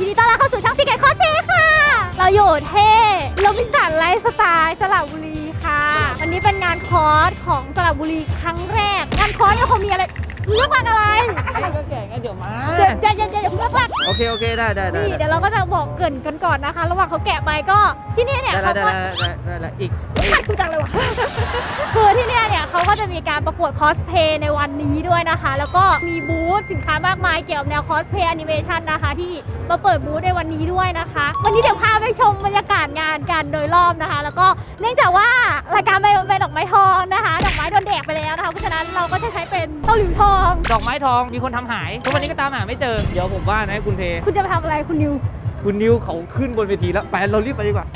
ยินดีต้อนรับเข้าสู่ช่องซีเกตคอสเพย์ค่ะ เราอยู่เท่โรบินสันไลฟ์สไตล์สระบุรีค่ะ วันนี้เป็นงานคอร์สของสระบุรีครั้งแรก งานคอร์สเนี่ยคงมีอะไรเรื่องวันอะไรก็แก่งเดี๋ยวมา เดี๋ยวเดี๋ยวเดี๋ยวเดี๋ยวเพิ่งเพิ่งโอเค โอเค ได้ได้ได้นี่เดี๋ยวเราก็จะบอกเกรินกันก่อนนะคะ ระหว่างเขาแกะไปก็ที่นี่เนี่ยได้เขาได้ก็ ได้ได้ได้อีก ขาดกูจังเลยวะ คือที่เนี่ยเนี่ยเขาก็จะมีการประกวดคอสเพย์ในวันนี้ด้วยนะคะ แล้วก็มีบูธสินค้ามากมายเกี่ยวกับแนวคอสเพย์แอนิเมชันนะคะ ที่มาเปิดบูธในวันนี้ด้วยนะคะ วันนี้เดี๋ยวพาไปชมบรรยากาศงานกันโดยรอบนะคะ แล้วก็เนื่องจากว่ารายการเป็นเป็นดอกไม้ทองนะคะดอกไม้โดนแดกไปแล้วนะคะเพราะฉะนั้นเราก็จะใช้เป็นเต้าหลิวทอง ดอกไม้ทองมีคนทำหายทุกวันนี้ก็ตามหาไม่เจอ เดี๋ยวผมว่านะคุณเทคุณจะไปทำอะไรคุณนิว คุณนิวเขาขึ้นบนเวทีแล้ว ไปเรารีบไปดีกว่า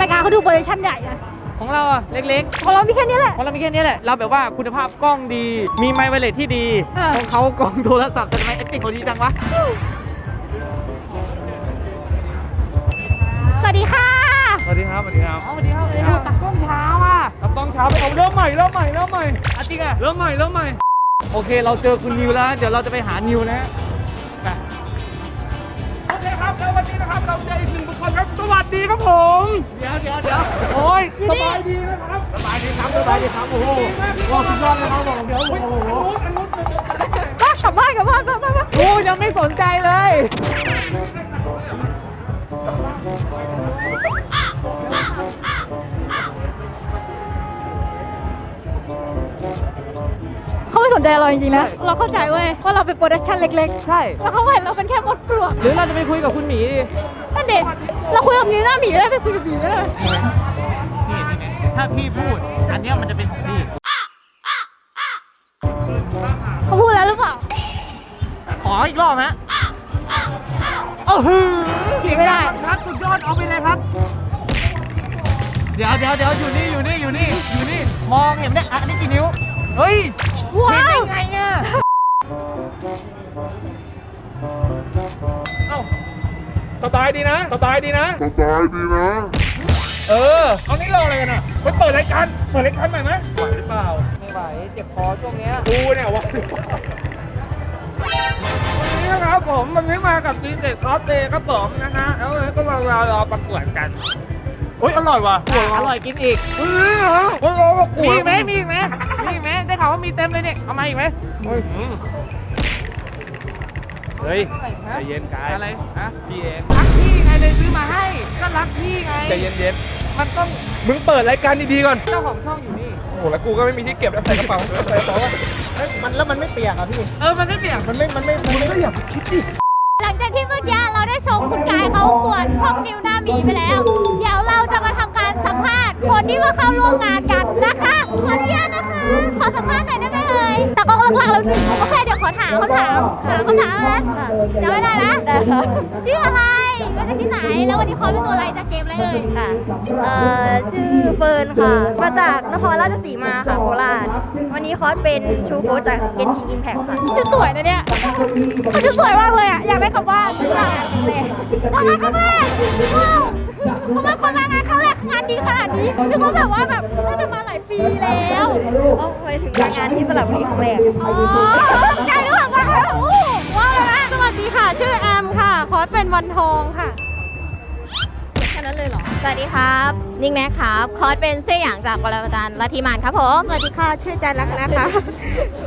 รายการเขาดูโปรดักชั่นใหญ่นะของเราอะเล็กของเรามีแค่นี้แหละ ๆ ของเรามีแค่นี้แหละ เราแบบว่าคุณภาพกล้องดี มีไมค์ไวเลสที่ดี เออ ของเขากล้องโทรศัพท์แต่ทำไมเอฟเฟกต์เขาดีจังวะ สวัสดีค่ะสวัสดีครับ สวัสดีครับสวัสดีครับสวัสดีครับตักกล้องเช้าอะตักกล้องเช้าไปเอาเริ่มใหม่เริ่มใหม่เริ่มใหม่อะจริงอะเริ่มใหม่เริ่มใหม่ โอเค เราเจอคุณนิวแล้ว เดี๋ยวเราจะไปหานิวนะไป เราเจออีกหนึ่งบุคคลครับสวัสดีครับผม เดี๋ยวเดี๋ยวเดี๋ยวโอ้ยสบายดีนะครับสบายดีครับสบายดีครับโอ้โหว้าวสุดยอดเลยครับผมเดี๋ยวโอ้โหอันนู้นอันนู้นอันนู้นก็กลับบ้านกลับบ้านกลับบ้านกลับบ้านโอ้ยังไม่สนใจเลย สนใจเราจริงๆนะ เราเข้าใจเว้ยว่าเราเป็นโปรดักชั่นเล็กใช่ๆแล้วเขาเห็นเราเป็นแค่มดปลวกหรือเราจะไปคุยกับคุณหมีดีนั่นเด็เราคุยกับหมีหน้าหมีได้ไปคุยกับหมีได้เลยนี่นี่นี่ถ้าพี่พูด อันเนี้ยมันจะเป็นของพี่เขาพูดแล้วหรือเปล่าขออีกรอบฮะโอ้โหหนีไม่ได้ครับสุดยอดเอาไปเลยครับ เดี๋ยวเดี๋ยวเดี๋ยวอยู่นี่อยู่นี่อยู่นี่อยู่นี่มองเห็นไหมอะอันนี้กี่นิ้ว เฮ้ยว้าวเห็นได้ไงอะเอ้าสบายดีนะสบายดีนะ สบายดีนะ เออ เอานี่รออะไรกันอะไปเปิดรายการ เปิดรายการใหม่ไหมไหวหรือเปล่า ไม่ไหวเจ็บคอช่วงเนี้ย กูเนี่ยว่าวันนี้นะครับผมวันนี้มากับดีเจคอสเดย์ครับผมนะฮะแล้ววันนี้ก็มารอรอประกวดกันเฮ้ยอร่อยว่ะอร่อยกินอีก เฮ้ยเหรอรอประกวด มีไหมมีอีกไหมมีอีกไหมได้ ข่าวว่ามีเต็มเลยเนี่ย เอามาอีกไหมเฮ้ยใจเย็นกายอะไรฮะพี่เองรักพี่ไงเลยซื้อมาให้ ก็รักพี่ไง ใจเย็นๆมันต้อง มึงเปิดรายการดีๆก่อน เจ้าของช่องอยู่นี่ โอ้โหแล้วกูก็ไม่มีที่เก็บแล้วใส่กระเป๋าใส่กระเป๋าว่ามันแล้วมันไม่เปียกอะพี่ เออ มันไม่เปียก มันไม่ มันไม่ มันไม่อยากคิดดิหลังจากที่เมื่อกี้เราได้ชมคุณกายเขาปวดช่องนิวหน้าหมีไปแล้ว เดี๋ยวเราจะมาทำการสัมภาษณ์คนที่มาเข้าร่วมงานกันนะคะขออนุญาตนะคะข อสัมภาษณ์หน่อยได้ไหมเอ่ยแต่ก็หลักๆเราหนึ่งโอเคเดี๋ยวขอถามคำถามถามคำถามนะจะไม่ได้นะได้ค่ะชื่ออะไรมาจากที่ไหน แล้ววันนี้คอเป็นตัวอะไรจากเกมอะไรเอ่ยค่ะเอ่อชื่อเฟิร์นค่ะ มาจากนครราชสีมาค่ะโคราช วันนี้คอสเป็นชูโค้ชจากเกนชินอิมแพคค่ะชุดสวยนะเนี่ยเขาชุดสวยมากเลยอะ อยากได้กลับบ้านมางานครั้งแรกว้าวมาคนมางานครั้งแรกงานดีขนาดนี้นึกว่าแบบว่าแบบน่าจะมาหลาย ปีแล้วเอาไปถึงงานที่สระบุรีครั้งแรกอ๋อใจหรือเปล่ามาโอ้โหว้าวเลยนะสวัสดีค่ะ ชื่อแอมค่ะ คอสเป็นวันทองค่ะแค่นั้นเลยเหรอ สวัสดีครับ นิ่งแม็กครับ คอสเป็นเสี่ยหยางจากปรมาจารย์ลัทธิมานครับผม สวัสดีค่ะ ชื่อจันรักนะคะ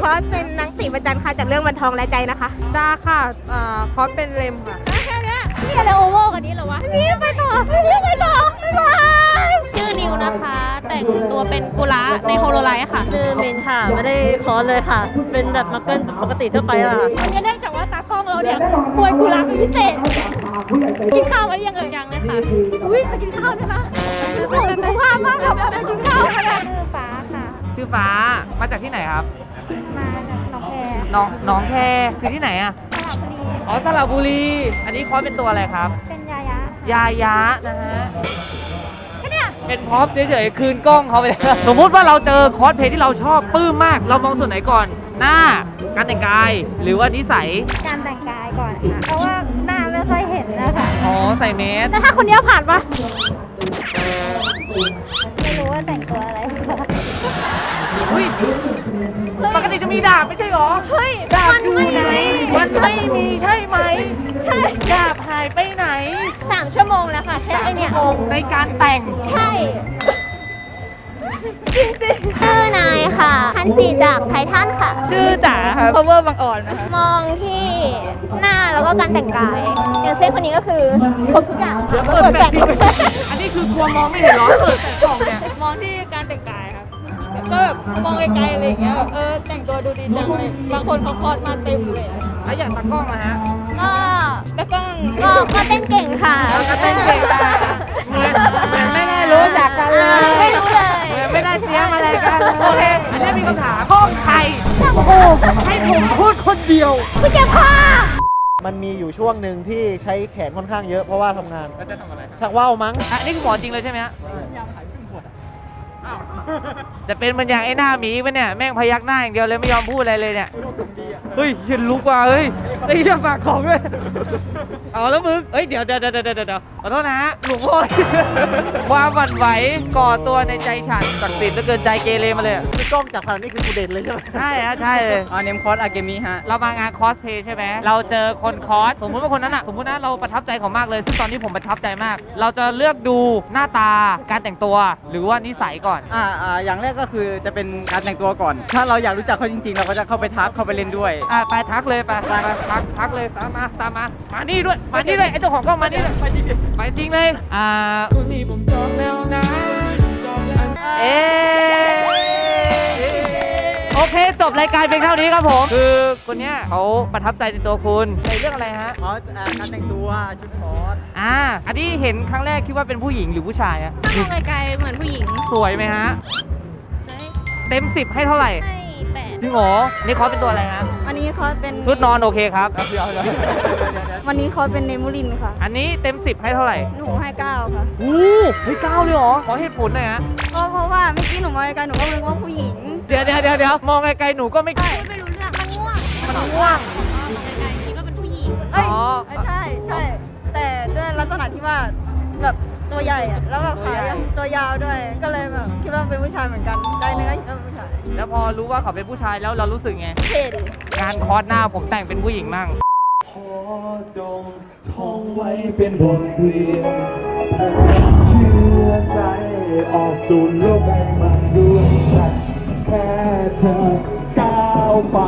คอสเป็นนางสีประจันค่ะจากเรื่องวันทองและใจนะคะดาค่ะคอสเป็นเลมค่ะแค่เนี้ยนี่อะไรโอเวอร์กว่านี้เหรอวะ นี่ไปต่อ นี่ไปต่อ บ๊ายบาย ชื่อนิวนะคะ แต่งตัวเป็นกุระในโฮโลไลท์ค่ะ ชื่อมินค่ะ ไม่ได้คอสเลยค่ะ เป็นแบบมาเกิลปกติทั่วไปละค่ะ มันเนื่องจากว่าตากล้องเราเนี่ยป่วยกุหลาบพิเศษ กินข้าวไว้ยังเอ่ยยังเลยค่ะ อุ้ยไปกินข้าวใช่ไหมโอ้ยสุภาพมากค่ะไปกินข้าวกันนะชื่อฟ้าค่ะ ชื่อฟ้ามาจากที่ไหนครับ มาจากหนองแพน้องน้องแคคือที่ไหนอะสระบุรีอ๋อสระบุรี อันนี้คอสเป็นตัวอะไรครับ เป็นยายะยายะนะฮะ เป็นพร็อพเฉยๆคืนกล้องเขาไปเลยสมมุติว่าเราเจอคอสเพลย์ที่เราชอบปลื้มมาก เรามองส่วนไหนก่อน หน้า การแต่งกาย หรือว่านิสัย การแต่งกายก่อนค่ะ เพราะว่าหน้าไม่ค่อยเห็นนะคะอ๋อ ใส่เมสแล้วถ้าคนนี้ผ่านปะไม่รู้ว่าแต่งตัวอะไรค่ะเฮ้ยปกติจะมีดาบไม่ใช่หรอ เฮ้ย ดาบอยู่ไหนมันไม่มีใช่ไหมชั่ วโมงแล้วค่ะแค่ไอเนี่ยในการแต่ง ใช่ จริงๆชื่อนายค่ะฮันจิจากไททันค่ะ ชื่อจ๋าค่ะ power บางอ่อนนะคะมองที่หน้าแล้วก็การแต่งกายอย่างเช่นคนนี้ก็คือครบทุกอย่างเปิดแบบนี้อันนี้คือกลัวมองไม่เห็นเหรอเปิดแต่กล่องเนี่ย มองที่การแต่งกายครับแล้วก็แบบมองไกลๆอะไรอย่างเงี้ยแบบเออแต่งตัวดูดีจังเลยบางคนเขาคอสมาเต็มเลย แล้วอย่างตากล้องนะฮะ ก็แล้ว ก็ก็ก็เต้นเก่งค่ะก็เต้นเก่งได้เหมือนเหมือนไม่ได้รู้จักกันเลยไม่รู้เลยเหมือนไม่ได้เตรียมอะไรกันเลยโอเคอันนี้มีคำถามห้องใครให้ผมพูดคนเดียวคุณเจ้าพ่อมันมีอยู่ช่วงหนึ่งที่ใช้แขนค่อนข้างเยอะเพราะว่าทำงานแล้วจะทำอะไรครับชักว่าวมั้งอันนี้คือหมอจริงเลยใช่ไหมฮะ จะเป็นเหมันอย่างไอ้หน้าหมีปะเนี่ยแม่งพยักหน้าอย่างเดียวเลยไม่ยอมพูดอะไรเลยเนี่ยเฮ้ยเห็นลุกว่ะเฮ้ยไอ้เหี้ยฝากของด้วยเอาแล้วมึงเอ้ยเดี๋ยวเดี๋ยวเดี๋ยวเดี๋ยวเดี๋ยวขอโทษนะฮะหลวงพ่อความหวั่นไหวก่อตัวในใจฉันศักดิ์สิทธิ์เหลือเกินใจเกเรมาเลยอะคือกล้องจากขนาดนี้คือกูเด่นเลยใช่ไหมใช่ฮะใช่เลย อ่าเนมคอร์สอาเกมิฮะ เรามางานคอสเพย์ใช่ไหม เราเจอคนคอส สมมุติว่าคนนั้นอะสมมุตินะเราประทับใจเขามากเลย ซึ่งตอนนี้ผมประทับใจมาก เราจะเลือกดูหน้าตา การแต่งตัว หรือว่านิสัยก่อนอ่าอ่าอย่างแรกก็คือจะเป็นการแต่งตัวก่อน ถ้าเราอยากรู้จักเขาจริงๆ เราก็จะเข้าไปทักเข้าไปเล่นด้วย อะไปทักเลยไปไปไปทักทักเลยตามมาตามมามานี่ด้วยมานี่ด้วยไอ้เจ้าของกล้องมานี่ด้วยไปจริงไปจริงเลยอ่าเอะ โอเค จบรายการเพียงเท่านี้ครับผม คือคนเนี้ยเขาประทับใจในตัวคุณในเรื่องอะไรฮะ อ๋ออ่าการแต่งตัวชุดคอร์สอ่า อันนี้เห็นครั้งแรกคิดว่าเป็นผู้หญิงหรือผู้ชายอะถ้ามองไกลๆเหมือนผู้หญิงสวยไหมฮะ เต็มสิบให้เท่าไหร่ให้แปดจริงเหรอนี่คอสเป็นตัวอะไรฮะวันนี้เขาเป็นชุดนอนโอเคครับวันนี้เขาเป็นเนมูลินค่ะ อันนี้เต็มสิบให้เท่าไหร่หนูให้เก้าค่ะ อู้เฮ้ยเก้าเลยเหรอ ขอเหตุผลหน่อยฮะ ก็เพราะว่าเมื่อกี้หนูมองไกลๆหนูก็นึกว่าผู้หญิงเดี๋ยวเดี๋ยวเดี๋ยวเดี๋ยวมองไกลๆหนูก็ไม่พูดไม่รู้เรื่องมันง่วงมันง่วงมองไกลๆคิดว่าเป็นผู้หญิงเอ้ยอ๋อเอ้ยใช่ใช่ แต่ด้วยลักษณะที่ว่าแบบตัวใหญ่อะแล้วแบบขาตัวยาวด้วย ก็เลยแบบคิดว่าเป็นผู้ชายเหมือนกัน ได้เนื้อคิดว่าเป็นผู้ชายแล้วพอรู้ว่าเขาเป็นผู้ชายแล้วเรารู้สึกไง เท่ดีงานคอร์สหน้าผมแต่งเป็นผู้หญิงมั่งขอจงท่องไว้เป็นบทเรียนถ้าฉันเชื่อใจออกสู่โลกใบใหม่ด้วยกัน แค่เธอก้าวไป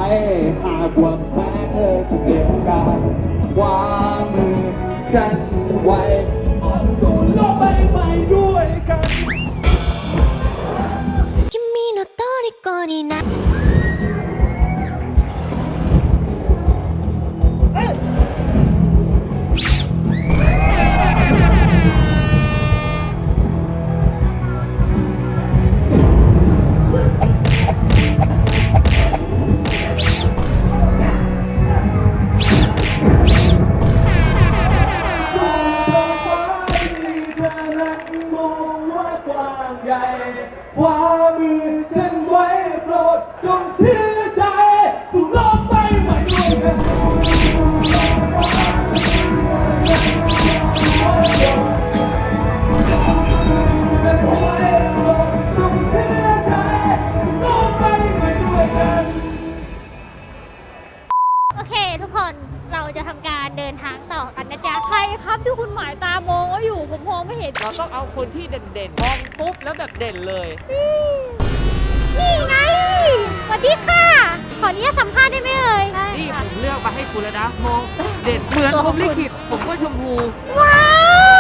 หากว่าแม้เธอจะเก็บการวางมือฉันไว้ออกสู่โลกใบใหม่ด้วยกัน 君の虜にな คุณแล้วนะมองเด่นเหมือนผมลิขิตผมก็ชมพูว้า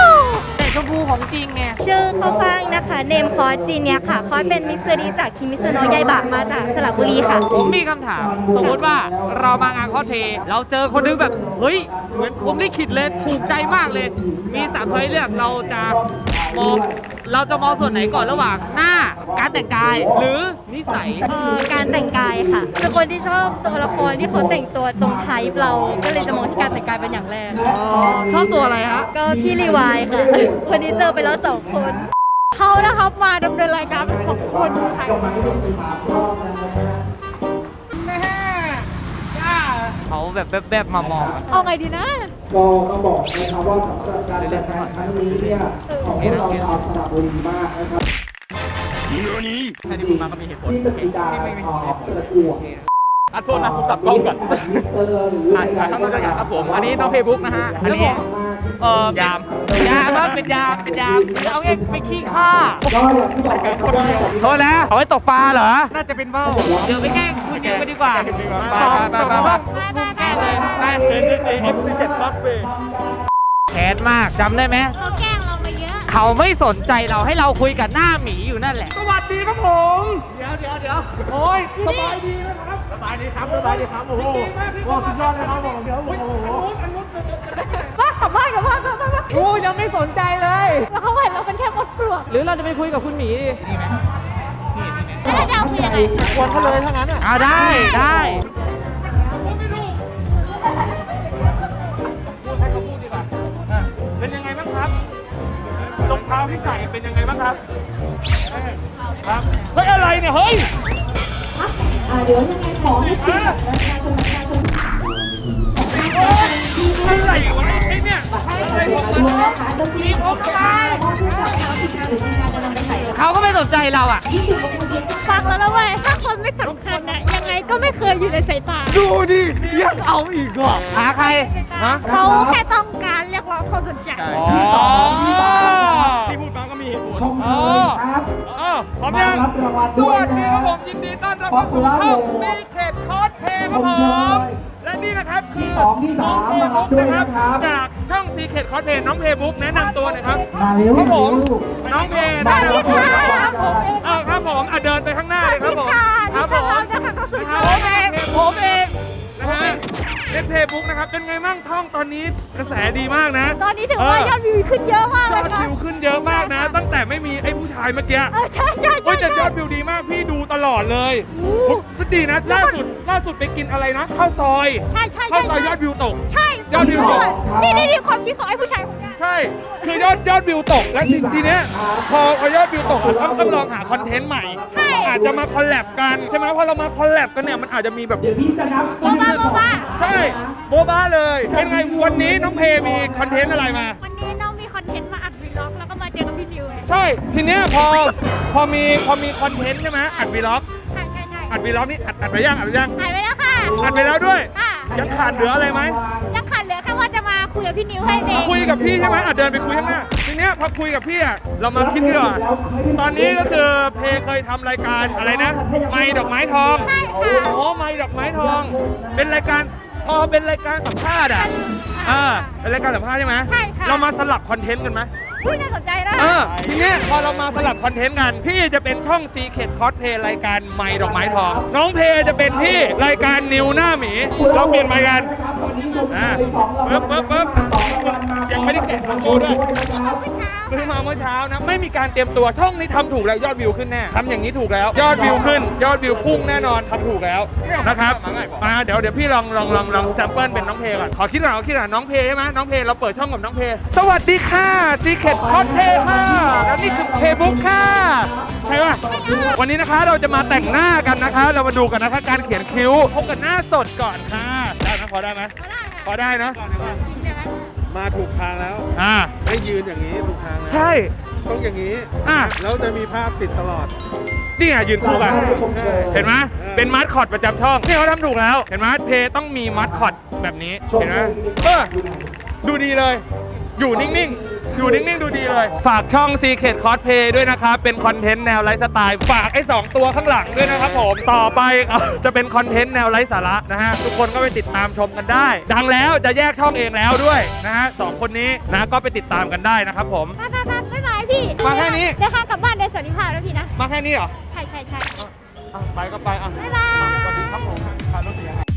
วแต่ชมพูของจริงไงชื่อข้าวฟ่างนะคะเนมคอร์สจีเนียค่ะคอร์สเป็นมิสเซอรีจากคิมิสโนะยายบะมาจากสระบุรีค่ะ ผมมีคำถาม สมมติว่าเรามางานคอสเพลย์เราเจอคนนึงแบบ เฮ้ย เหมือนผมลิขิตเลยถูกใจมากเลย มีสามช้อยเลือกเราจะ มองเราจะมองส่วนไหนก่อนระหว่างหน้าการแต่งกาย หรือนิสัยเอ่อการแต่งกายค่ะเป็นคนที่ชอบตัวละครที่เขาแต่งตัวตรงไทป์เรา ก็เลยจะมองที่การแต่งกายเป็นอย่างแรก ชอบตัวอะไรฮะ ก็พี่รีวายค่ะ วันนี้เจอไปแล้วสองคน เขานะครับมาดำเนินรายการเป็นสองคนใครเขาแบบแบบๆมามองอะเอาไงดีนะ ก็ต้องบอกนะครับว่าสำหรับการจัดงานครั้งนี้เนี่ยของพวกเราชาวสระบุรีมากนะครับจริงๆที่จะมีการเอ่อประกวด อะโทษนะผมสับกล้องก่อนเออหรืออะถ่ายข้างนอกกันครับผม อันนี้น้องเพย์บุ๊กนะฮะ อันนี้เออยามยามครับเป็นยามเป็นยามหรือเอาเองไปขี้ข้าโทษนะเอาไว้ตกปลาเหรอ น่าจะเป็นเบ้าเดี๋ยวไปแกล้งคุณนิวกันดีกว่าไปไปไปไป ไปแกล้งเลยไปแค้นมากจำได้ไหม เขาแกล้งเรามาเยอะ เขาไม่สนใจเราให้เราคุยกับหน้าหมีอยู่นั่นแหละ สวัสดีครับผม เดี๋ยวเดี๋ยวเดี๋ยวโอ้ยสบายดีนะครับ สบายดีครับ สบายดีครับ โอ้โหว้าวสุดยอดเลยครับผมเดี๋ยวโอ้โหบ้ากลับบ้านกลับบ้านกลับบ้านโอ้ยังไม่สนใจเลย แล้วเขาเห็นเราเป็นแค่มดปลวกหรือเราจะไปคุยกับคุณหมีดีนี่ไหมแล้วจะเอาคุยยังไงกวนเขาเลยถ้างั้นอะอ่าได้ได้ เป็นยังไงบ้างครับครับเฮ้ยอะไรเนี่ยเฮ้ยเดี๋ยวยังไงขอให้เสียงประชาชนประชาชนอะไรวะไอ้เนี่ยอะไรของมันด้วยนะคะโดยทีมของการผู้จัดการทีมงานหรือทีมงานจะนำไปใส่กับเขาก็ไม่สนใจเราอะ ยี่สิบคนเดียวฟังแล้วนะเว้ยถ้าคนไม่สำคัญอะยังไงก็ไม่เคยอยู่ในสายตาดูดิยังเอาอีกเหรอหาใคร ฮะ เขาแค่ต้องการเรียกร้องความสนใจ อ๋อ ชมเชยครับอ๋อพร้อมยังมารับรางวัลสด้วยวัสดีนะครับผมยินดีต้อนรับเข้าสู่ช่องซีเคดคอสเพย์ครับผชมเชมยและนี่นะครับคือที่สองที่สามมารับด้วยนะครับจากช่องซีเคดคอสเพย์น้องเพย์บุ๊กแนะนำตัวหน่อยครับ มาเร็วครับผมเร็วน้องเพย์มาแนะรับนำตัวรางวัลครับผมเองอ้าวครับผมอะเดินไป เล่นเพย์บุ๊กนะครับเป็นไงบ้างช่องตอนนี้กระแสดีมากนะตอนนี้ถือว่ายอดวิวขึ้นเยอะมากยเลอยดค่ะวิวขึ้นเยอะมากนะ ตั้งแต่ไม่มีไอ้ผู้ชายเมื่อกี้เออใช่ใช่โอ้ใช่ยแต่ยอดวิวดีมากพี่ดูตลอดเลยก็ดีนะล่าสุดล่าสุดไปกินอะไรนะข้าวซอยใช่ใช่ข้าวใช่ซอยยอดวิวตก ใช่ ยอดวิวตก นี่นี่นี่ความคิดของไอ้ผู้ชายคนนี้ใช่ คือยอดยอดวิวตก และทีทีเนี้ยพอพอยอดวิวตกอะต้องต้องลองหาคอนเทนต์ใหม่ใช่อาจจะมาคอลแลบกัน ใช่ไหมพอเรามาคอลแลบกันเนี่ยมันอาจจะมีแบบ เดี๋ยวพี่จะนับโบบ้าโบบ้าใช่โบะบ้าเลย เป็นไงวันนี้น้องเพมีคอนเทนต์อะไรมา วันนี้น้องมีคอนเทนต์มาอัดวีล็อกแล้วก็มาเจอกับพี่นิวไงใช่ ทีเนี้ยพอพอมีพอมีคอนเทนต์ใช่ไหมอัดวีล็อก ใช่ใช่ใช่อัดวีล็อกนี่อัดอัดไปยังอัดไปยังถ่ายไว้แล้วค่ะอัดไปแล้วด้วย ค่ะยังขาดเหลืออะไรไหมยัง ยกับพี่นิวให้เองคุยกับพี่ใช่ไหมอะเดินไปคุยข้างหน้าทีเนี้ยพอคุยกับพี่อะเรามาคิดดีกว่าตอนนี้ก็คือเพเคยทำรายการอะไรนะ ไม้ดอกไม้ทองใช่ค่ะอ๋อไม้ดอกไม้ทอง เป็นรายการพอเป็นรายการสัมภาษณ์อะอ่าเป็นรายการสัมภาษณ์ใช่ไหมใช่ค่ะเรามาสลับคอนเทนต์กันไหม พูดน่าสนใจนะเออทีเนี้ยพอเรามาสลับคอนเทนต์กัน พี่จะเป็นช่องซีเคดคอสเพย์รายการไม้ดอกไม้ทอง น้องเพย์จะเป็นพี่รายการนิวหน้าหมี เราเปลี่ยนไปกันอ่าปึ๊บปึ๊บปึ๊บยังไม่ได้แกะโลโก้ด้วย ซื้อมาเมื่อเช้านะ ไม่มีการเตรียมตัวช่องนี้ทำถูกแล้วยอดวิวขึ้นแน่ทำอย่างนี้ถูกแล้ว ยอดวิวขึ้น ยอดวิวพุ่งแน่นอนทำถูกแล้วนะครับมาเดี๋ยวเดี๋ยวพี่ลองลองลองลองแซมเปิลเป็นน้องเพก่อนขอคิดก่อนขอคิดก่อนน้องเพใช่ไหมน้องเพเราเปิดช่องกับน้องเพสวัสดีค่ะซีเคดคอนเทค่ะแล้วนี่คือเพบุ๊กค่ะใช่ป่ะวันนี้นะคะเราจะมาแต่งหน้ากันนะคะ เรามาดูกันนะคะการเขียนคิ้วพบกับหน้าสดก่อนค่ะได้ไหมพอได้ไหมพอได้นะ มาถูกทางแล้ว อ่า ไม่ยืนอย่างนี้ถูกทางแล้วใช่ ต้องอย่างนี้อะ แล้วจะมีภาพติดตลอด นี่ไงยืนคู่กันชมเชยเห็นไหมเป็นมัดคอดประจำช่องนี่เขาทำถูกแล้ว เห็นไหมเพย์ต้องมีมัดคอดแบบนี้ เห็นไหมเออดูดีเลย อยู่นิ่งๆ อยู่นิ่งๆ ดูดีเลย ฝากช่อง Secret Cosplay ด้วยนะครับ เป็นคอนเทนต์แนวไลฟ์สไตล์ ฝากไอ้สองตัวข้างหลังด้วยนะครับผม ต่อไปครับจะเป็นคอนเทนต์แนวไร้สาระนะฮะ ทุกคนก็ไปติดตามชมกันได้ ดังแล้วจะแยกช่องเองแล้วด้วยนะฮะสองคนนี้นะก็ไปติดตามกันได้นะครับผม มามามาบ๊ายบายพี่มาแค่นี้ เดี๋ยวข้ากลับบ้านโดยสวัสดิภาพนะพี่นะ มาแค่นี้เหรอใช่ใช่ใช่ อะไปก็ไปอะบ๊ายบาย สวัสดีครับผม